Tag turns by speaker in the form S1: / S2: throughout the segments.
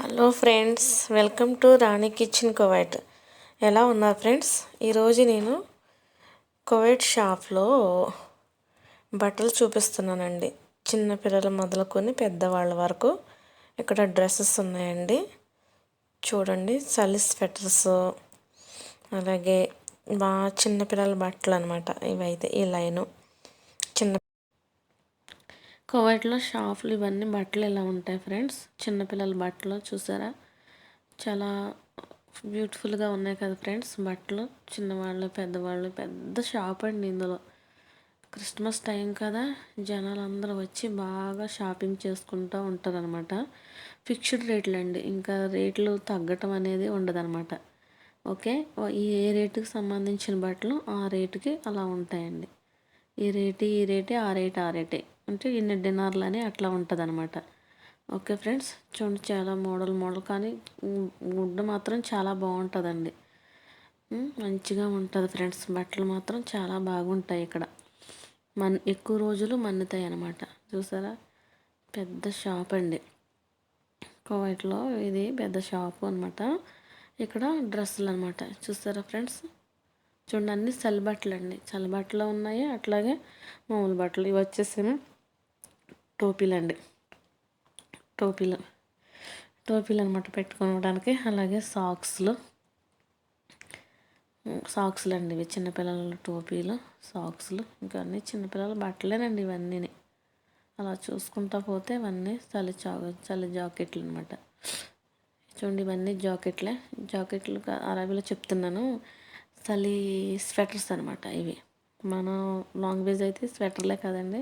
S1: Hello friends welcome to Rani kitchen Kuwait. ఎలా ఉన్నారు friends? ఈరోజు నేను కువైట్ షాప్లో బట్టలు చూపిస్తున్నానండి. చిన్నపిల్లలు మొదలుకొని పెద్దవాళ్ళ వరకు ఇక్కడ డ్రెస్సెస్ ఉన్నాయండి. చూడండి చలి స్వెటర్స్ అలాగే బాగా చిన్నపిల్లల బట్టలు అనమాట ఇవైతే ఈ లైను. చిన్న కోవైట్లో షాపులు ఇవన్నీ బట్టలు ఇలా ఉంటాయి ఫ్రెండ్స్? చిన్నపిల్లల బట్టలు చూసారా? చాలా బ్యూటిఫుల్గా ఉన్నాయి కదా ఫ్రెండ్స్ బట్టలు. చిన్నవాళ్ళు పెద్దవాళ్ళు పెద్ద షాప్ అండి ఇందులో. క్రిస్మస్ టైం కదా జనాలు అందరూ వచ్చి బాగా షాపింగ్ చేసుకుంటూ ఉంటారు అనమాట ఫిక్స్డ్ రేట్లు అండి ఇంకా రేట్లు తగ్గటం అనేది ఉండదన్నమాట. ఓకే ఈ ఏ రేటుకి సంబంధించిన బట్టలు ఆ రేటుకి అలా ఉంటాయండి. ఈ రేటు ఈ రేటే ఆ రేటు ఆ రేటే. అంటే ఇన్ని డిన్నర్లు అని అట్లా ఉంటుంది అనమాట ఓకే ఫ్రెండ్స్ చూడండి చాలా మోడల్ మోడల్ కానీ గుడ్డ మాత్రం చాలా బాగుంటుందండి. మంచిగా ఉంటుంది ఫ్రెండ్స్ బట్టలు మాత్రం చాలా బాగుంటాయి ఇక్కడ. మన్ ఎక్కువ రోజులు మన్నుతాయి అనమాట చూసారా? పెద్ద షాప్ అండి. కోవైట్లో ఇది పెద్ద షాపు అనమాట ఇక్కడ డ్రెస్సులు అనమాట చూసారా ఫ్రెండ్స్? చూడండి అన్ని చలి బట్టలు అండి చలి బట్టలు ఉన్నాయి అట్లాగే మామూలు బట్టలు ఇవి వచ్చేసి టోపీలు అండి టోపీలు టోపీలు అనమాట పెట్టుకోవడానికి అలాగే సాక్స్లు. సాక్స్లు అండి ఇవి చిన్నపిల్లల టోపీలు సాక్స్లు. ఇంకా అన్నీ చిన్నపిల్లల బట్టలేనండి ఇవన్నీ అలా చూసుకుంటా పోతే ఇవన్నీ చలి చా చలి జాకెట్లు అనమాట చూడండి ఇవన్నీ జాకెట్లే. జాకెట్లు అరబీలో చెప్తున్నాను. చలి స్వెటర్స్ అనమాట ఇవి. మనం లాంగ్ వేజ్ అయితే స్వెటర్లే కదండి.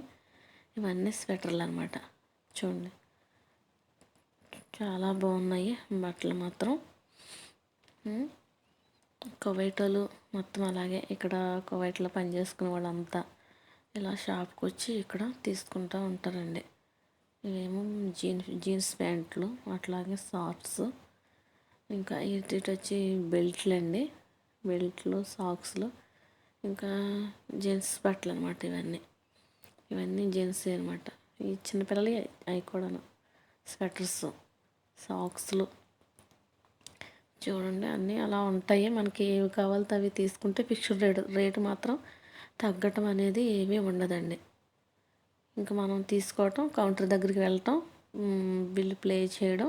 S1: ఇవన్నీ స్వెటర్లు అనమాట చూడండి. చాలా బాగున్నాయి బట్టలు మాత్రం. కువైటోలు మొత్తం అలాగే ఇక్కడ కువైట్లో పనిచేసుకునే వాళ్ళంతా ఇలా షాప్కి వచ్చి ఇక్కడ తీసుకుంటూ ఉంటారండి. ఇవేమో జీన్స్ జీన్స్ ప్యాంట్లు అట్లాగే షార్ట్స్ ఇంకా ఇటు వచ్చి బెల్ట్లు అండి. బెల్ట్లు సాక్స్లు ఇంకా జీన్స్ బట్టలు అనమాట ఇవన్నీ. ఇవన్నీ జీన్స్ అనమాట ఈ చిన్నపిల్లలు అవి కూడాను. స్వెటర్స్ సాక్స్లు చూడండి అన్నీ అలా ఉంటాయి. మనకి ఏవి కావాలో అవి తీసుకుంటే ఫిక్స్డ్ రేటు రేటు మాత్రం తగ్గటం అనేది ఏమీ ఉండదండి. ఇంకా మనం తీసుకోవటం కౌంటర్ దగ్గరికి వెళ్ళటం బిల్లు ప్లే చేయడం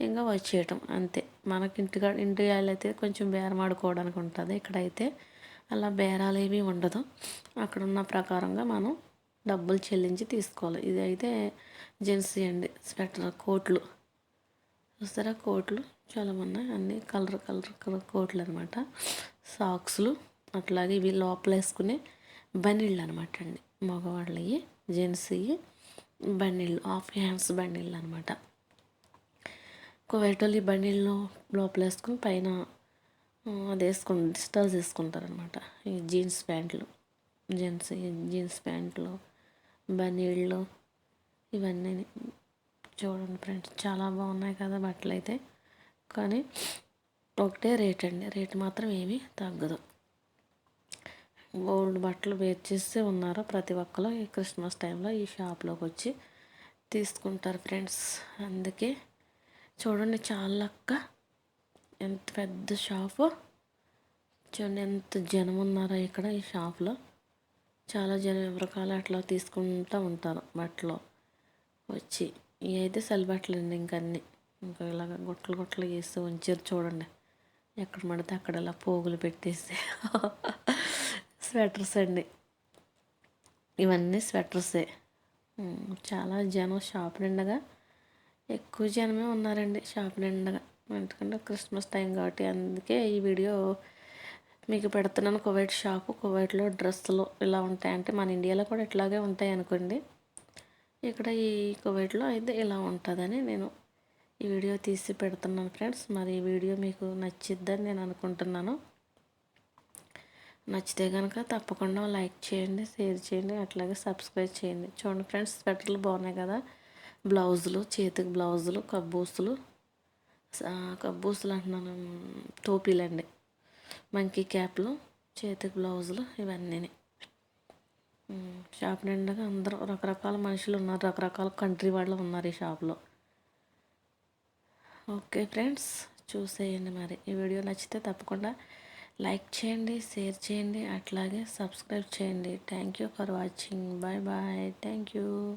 S1: ఇంకా వచ్చేయటం అంతే. మనకి ఇంటికా ఇంటి అయితే కొంచెం బేరం ఆడుకోవడానికి ఉంటుంది. ఇక్కడైతే అలా బేరాలు ఏమీ ఉండదు. అక్కడ ఉన్న ప్రకారంగా మనం డబ్బులు చెల్లించి తీసుకోవాలి. ఇది అయితే జెంట్స్ అండి స్వెటర్ కోట్లు. చూస్తారా? కోట్లు. చాలా ఉన్నాయి అన్నీ కలర్ కలర్ కలర్ కోట్లు అనమాట సాక్స్లు అట్లాగే ఇవి లోపల వేసుకునే బనీళ్ళు అనమాట అండి. మగవాళ్ళవి జెంట్స్వి బనీళ్ళు హాఫ్ హ్యాండ్స్ బనీళ్ళు అనమాట కువైటోళ్ళు ఈ బండిల్లో లోపల వేసుకుని పైన అది వేసుకుని డిస్టర్స్ వేసుకుంటారనమాట ఈ జీన్స్ ప్యాంట్లు జీన్స్ జీన్స్ ప్యాంట్లు. బనీళ్ళు ఇవన్నీ చూడండి ఫ్రెండ్స్ చాలా బాగున్నాయి కదా బట్టలు అయితే. కానీ ఒకటే రేట్ అండి రేట్ మాత్రం ఏమీ తగ్గదు. ఓల్డ్ బట్టలు వేర్ చేస్తే ఉన్నారు ప్రతి ఒక్కరు ఈ క్రిస్మస్ టైంలో ఈ షాప్లోకి వచ్చి తీసుకుంటారు ఫ్రెండ్స్. అందుకే చూడండి చాలక్క ఎంత పెద్ద షాపు. చూడండి ఎంత జనం ఉన్నారో ఇక్కడ ఈ షాప్లో. చాలా జనం ఎవరకాల అట్లా తీసుకుంటూ ఉంటారు బట్టలు వచ్చి. ఇవి అయితే సలి బట్టలు అండి ఇంకన్నీ ఇంకా ఇలాగ గుట్టలు గుట్టలు వేసి ఉంచారు చూడండి. ఎక్కడ పడితే అక్కడ ఇలా పోగులు పెట్టేసి. స్వెటర్స్ అండి. ఇవన్నీ స్వెటర్సే. చాలా జనం షాప్ నిండగా. ఎక్కువ జనమే ఉన్నారండి షాప్ నిండగా. ఎందుకంటే క్రిస్మస్ టైం కాబట్టి అందుకే ఈ వీడియో మీకు పెడుతున్నాను కువైట్ షాపు కువైట్లో డ్రెస్సులు ఇలా ఉంటాయంటే మన ఇండియాలో కూడా ఇట్లాగే ఉంటాయి అనుకోండి. ఇక్కడ ఈ కువైట్లో అయితే ఇలా ఉంటుందని నేను ఈ వీడియో తీసి పెడుతున్నాను ఫ్రెండ్స్. మరి ఈ వీడియో మీకు నచ్చిద్దని నేను అనుకుంటున్నాను. నచ్చితే కనుక తప్పకుండా లైక్ చేయండి షేర్ చేయండి అట్లాగే సబ్స్క్రైబ్ చేయండి. చూడండి ఫ్రెండ్స్ స్వెటర్లు బాగున్నాయి కదా. బ్లౌజులు చేతికి బ్లౌజులు కబ్బూసులు. కబ్బూసులు అంటున్నాను టోపీలండి. మంకీ క్యాప్లు చేతికి బ్లౌజులు ఇవన్నీ షాప్ నిండగా అందరూ రకరకాల మనుషులు ఉన్నారు. రకరకాల కంట్రీ వాళ్ళు ఉన్నారు ఈ షాప్లో. ఓకే ఫ్రెండ్స్ చూసేయండి మరి. ఈ వీడియో నచ్చితే తప్పకుండా లైక్ చేయండి షేర్ చేయండి అట్లాగే సబ్స్క్రైబ్ చేయండి. Thank you for watching. Bye bye. Thank you.